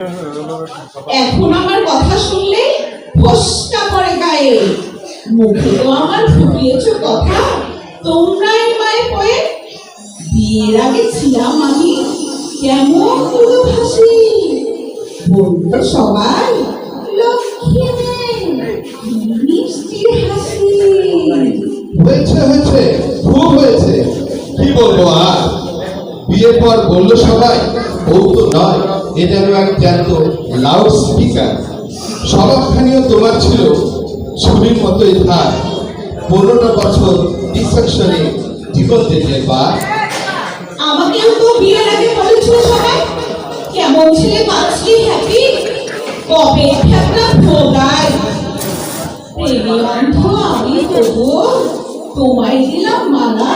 এখন আমার কথা শুনলে ফসকা পড়ে গায়ে। মুখে তো আমার ফুটিয়েছ কথা। তোমরাই মায়ের পয়ে বিয়ের আগে ছিলাম আমি। কেমন দূরভাষী? বলতো সবাই, লক্ষ্মী মিষ্টি হাসি। হয়েছে হয়েছে কি বলব আর বিয়ের পর বলল সবাই, বউ তো নয়, এ যেন এক জ্যান্ত লাউড স্পিকার স্বভাবখানিও তোমার ছিল ছবির মতোই ধার। পনেরোটা বছর ডিসেকশনে জীবন দিতে বা। আমাকেও তো বিয়ের আগে বলেছিল সবাই, কেমন ছেলে বাঁচলি হ্যাপি কবে একটা আমি তোমায় দিলাম মানা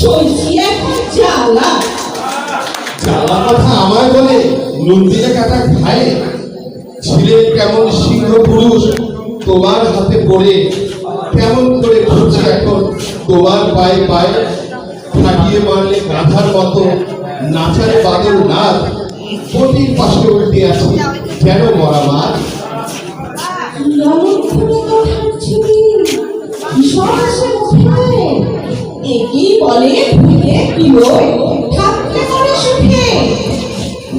সইছি এখন জ্বালা। জ্বালা কথা আমায় বলে নুন কাটা খায় ছিলেন কেমন সিংহ পুরুষ তোমার হাতে পড়ে। কেমন করে ঘুরছে এখন তোমার পায়ে পায়ে। থাকিয়ে মারলে গাধার মতো নাচারে বাদল নাচ। পটির পাশে উল্টে আছে কেন মরা মাছ? ভীষণ মুখে বলে ভুলে কিলো থাকতে করে সুখে।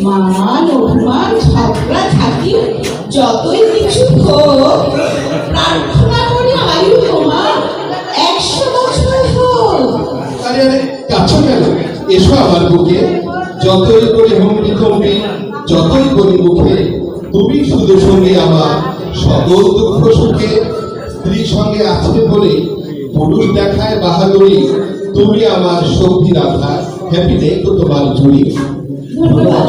মান অভিমান, ঝগড়া, ঝাঁকি, যতই কিছু হোক, প্রার্থনা করি আয়ু তোমার একশো বছর হোক। আরে কেন? এসো আমার বুকে। যতই করে হুমকি থমকি যতই করি মুখে, তুমি শুধু সঙ্গে আমার সকল দুঃখ সুখে স্ত্রী সঙ্গে আছে বলে পুরুষ দেখায় বাহাদুরি তুমি আমার শক্তি রাখা হ্যাপি নেই তো তোমার জুড়ি। ধন্যবাদ